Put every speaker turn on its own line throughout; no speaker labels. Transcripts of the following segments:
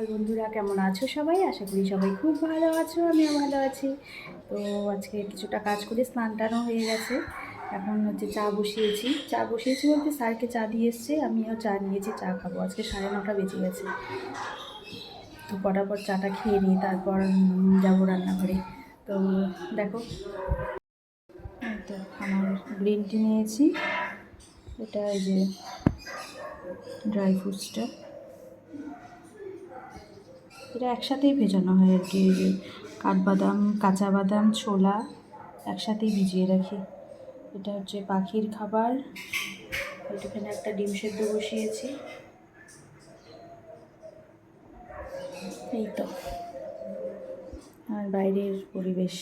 সকাল বন্ধুরা, কেমন আছো সবাই? আশা করি সবাই খুব ভালো আছো, আমিও ভালো আছি। তো আজকে কিছুটা কাজ করে স্নান টানও হয়ে গেছে। এখন হচ্ছে চা বসিয়েছি। চা বসিয়েছি বলতে স্যারকে চা দিয়ে এসছে, আমিও চা নিয়েছি, চা খাব। আজকে সাড়ে নটা বেজে গেছে। তো পটাপট চাটা খেয়ে নিই, তারপর যাব রান্নাঘরে। তো দেখো তো আমার গ্রিন টি নিয়েছি। এটা এই যে ড্রাই ফ্রুটসটা। এটা একসাথেই ভেজানো হয় আর কি কাঠবাদাম কাঁচা বাদাম ছোলা একসাথেই ভিজিয়ে রাখি। এটা হচ্ছে পাখির খাবার। এখানে একটা ডিম সেদ্ধ বসিয়েছি। এই তো। আর বাইরের পরিবেশ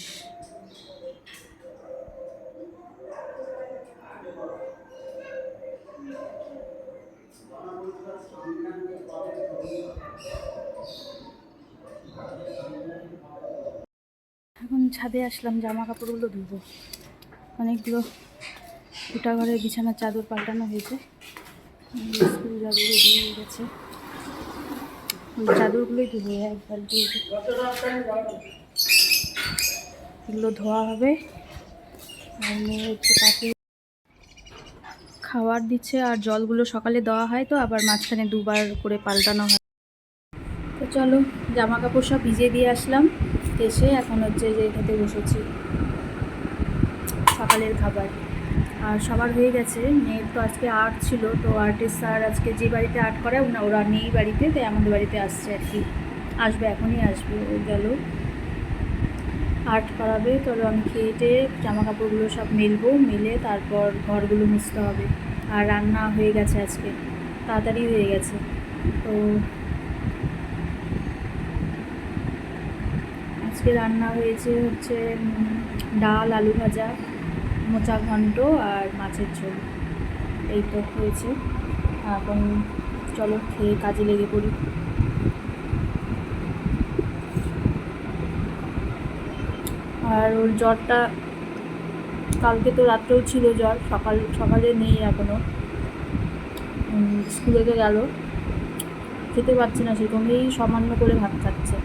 এখন ছাদে আসলাম জামা কাপড়গুলো ধুবো। অনেকগুলো গোটা ঘরে বিছানার চাদর পাল্টানো হয়েছে। স্কুল যাবে গেছে চাদরগুলোই ধুবো এক বালতি এগুলো ধোয়া হবে। আর হচ্ছে খাবার দিচ্ছে, আর জলগুলো সকালে দেওয়া হয় তো, আবার মাঝখানে দুবার করে পাল্টানো হয়। তো চলো জামা কাপড় সব ভিজিয়ে দিয়ে আসলাম। এসে এখন হচ্ছে যে খেতে বসেছি। সকালের খাবার। আর সবার হয়ে গেছে। মেয়ের তো আজকে আর্ট ছিল, তো আর্টের স্যার আজকে যে বাড়িতে আর্ট করে ওনা ওরা নেই বাড়িতে, তাই আমাদের বাড়িতে আসছে আর কি। আসবে, এখনই আসবে, ও গেল। আর্ট করাবে তো আমি খেয়ে টেয়ে জামা কাপড়গুলো সব মেলবো, মেলে তারপর ঘরগুলো মুছতে হবে। আর রান্না হয়ে গেছে আজকে। তাড়াতাড়ি হয়ে গেছে। তো আজকে রান্না হয়েছে হচ্ছে ডাল, আলু ভাজা, মোচা ঘন্ট আর মাছের ঝোল। এই তো হয়েছে। এখন চলো খেয়ে কাজে লেগে পড়ি। আর ওর জ্বরটা, কালকে তো রাত্রেও ছিল জ্বর, সকাল, সকালে নেই এখনও স্কুলে গেল। খেতে পারছে না সেরকম এই সামান্য করে ভাত খাচ্ছে।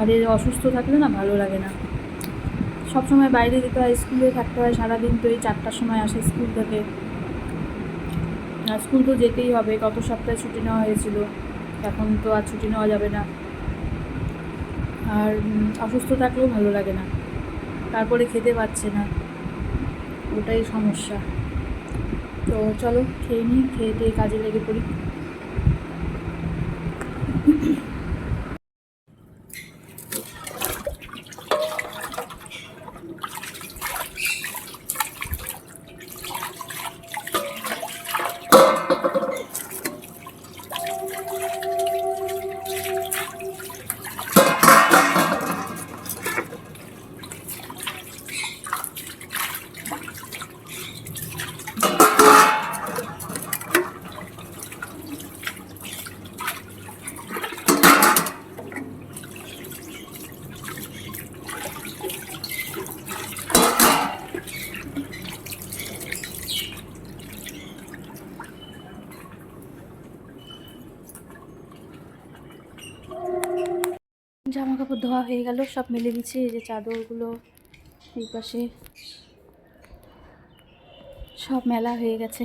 আর এর অসুস্থ থাকলে না ভালো লাগে না। সব সময় বাইরে যেতে হয়, স্কুলে থাকতে হয়, সারাদিন তো এই চারটার সময় আসে স্কুল থেকে। স্কুল তো যেতেই হবে, গত সপ্তাহে ছুটি নেওয়া হয়েছিল। এখন তো আর ছুটি নেওয়া যাবে না। আর অসুস্থ থাকলেও ভালো লাগে না। তারপরে খেতে পাচ্ছে না। ওটাই সমস্যা। তো চলো, খেয়ে নিই, খেয়ে দিয়ে কাজে লেগে পড়ি। জামা কাপড় ধোয়া হয়ে গেল, সব মেলে দিচ্ছে, এই যে চাদরগুলো এই পাশে। সব মেলা হয়ে গেছে।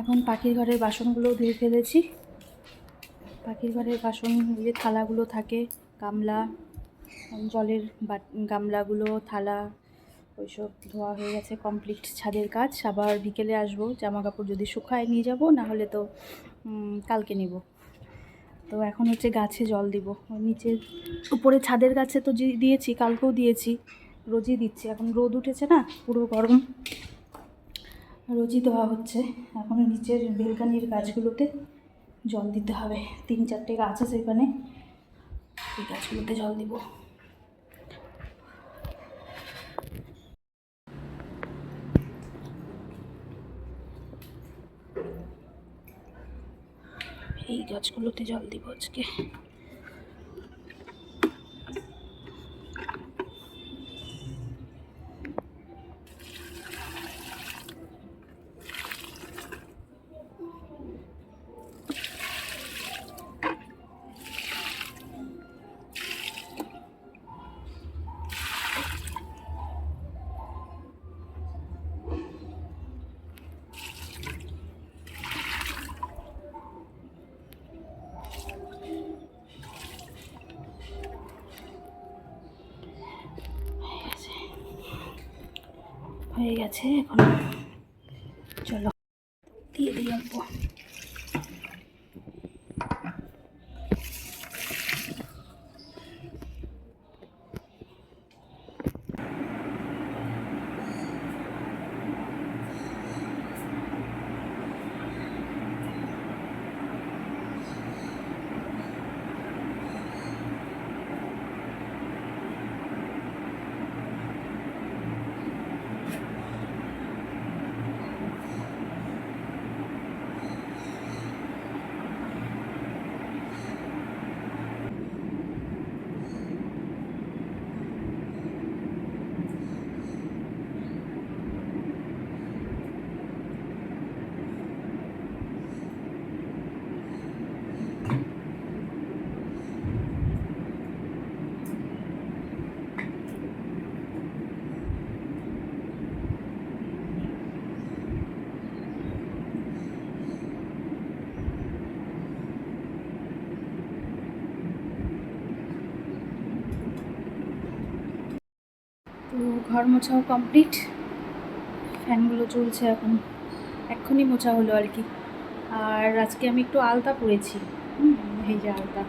এখন পাখির ঘরের বাসনগুলো ধুয়ে ফেলেছি। পাখির ঘরের বাসন যে থালাগুলো থাকে, গামলা জলের গামলাগুলো, থালা, ওইসব ধোয়া হয়ে গেছে কমপ্লিট ছাদের কাজ। আবার বিকেলে আসব জামা কাপড় যদি শুকায় নিয়ে যাব না হলে তো কালকে নিব। তো এখন হচ্ছে গাছে জল দিব। নিচে নিচের উপরে ছাদের গাছে তো দিয়েছি, কালকেও দিয়েছি, রোজই দিচ্ছি। এখন রোদ উঠেছে না, পুরো গরম। রোজই দেওয়া হচ্ছে। এখন নিচের বেলকানির গাছগুলোতে জল দিতে হবে। তিন চারটে গাছ আছে এখানে, এই গাছগুলোতে জল দিব। এই গাছগুলোতে জল দিব আজকে। হয়ে গেছে এখন চলো দিয়ে দিই অল্প তো ঘর মোছাও কমপ্লিট ফ্যানগুলো চলছে এখন। এক্ষুনি মোছা হলো আর কি। আর আজকে আমি একটু আলতা পরেছি এই যে আলতা।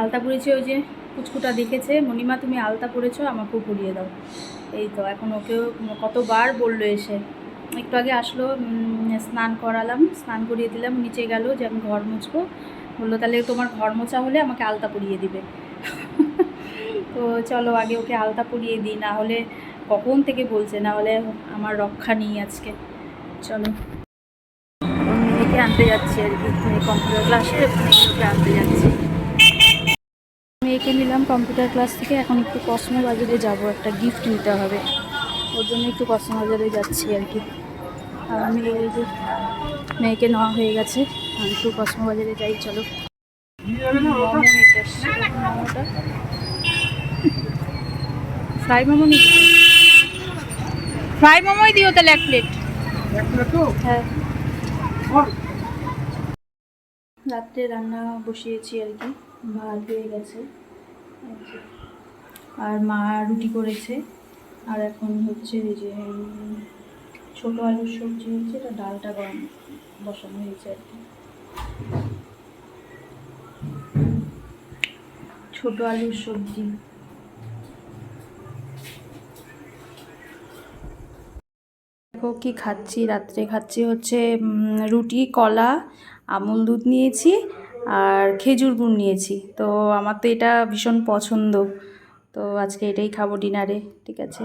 আলতা পরেছি ওই যে কুচকুটা দেখেছে। মণিমা, তুমি আলতা পরেছো আমাকেও পরিয়ে দাও। এই তো, এখন ওকেও কতবার বলল এসে। একটু আগে আসলো স্নান করালাম। স্নান করিয়ে দিলাম, নিচে গেল যে আমি ঘর মুছবো। বলল, তাহলে তোমার ঘর মোছা হলে আমাকে আলতা পরিয়ে দিবে। তো চলো আগে ওকে আলতা পরিয়ে দিই, না হলে কখন থেকে বলছে, না হলে আমার রক্ষা নেই আজকে। চলো। মেয়েকে আনতে যাচ্ছি আর কি কম্পিউটার ক্লাসে মেয়েকে আনতে যাচ্ছি। মেয়েকে নিলাম কম্পিউটার ক্লাস থেকে, এখন একটু কসমো বাজারে যাব, একটা গিফট নিতে হবে। ওর জন্য একটু কসমো বাজারে যাচ্ছি আর কি। আর আমি এই যে মেয়েকে নেওয়া হয়ে গেছে, আমি একটু কসমো বাজারে যাই, চলো মোমো নিতে এসছি। মোমোটা ফ্রাই মোমো নিতে ফ্রাই মোমোই দিও তাহলে এক প্লেট। হ্যাঁ। রাত্রে রান্না বসিয়েছি আর কি ভাত হয়ে গেছে। আর মা রুটি করেছে। আর এখন হচ্ছে এই যে ছোটো আলুর সবজি হচ্ছে এটা ডালটা গরম বসানো হয়েছে আর কি। ছোটো আলুর সবজি। দেখো কি খাচ্ছি, রাত্রে খাচ্ছি হচ্ছে রুটি, কলা, আমুল দুধ নিয়েছি আর খেজুর গুড় নিয়েছি। তো আমার তো এটা ভীষণ পছন্দ। তো আজকে এটাই খাব ডিনারে, ঠিক আছে?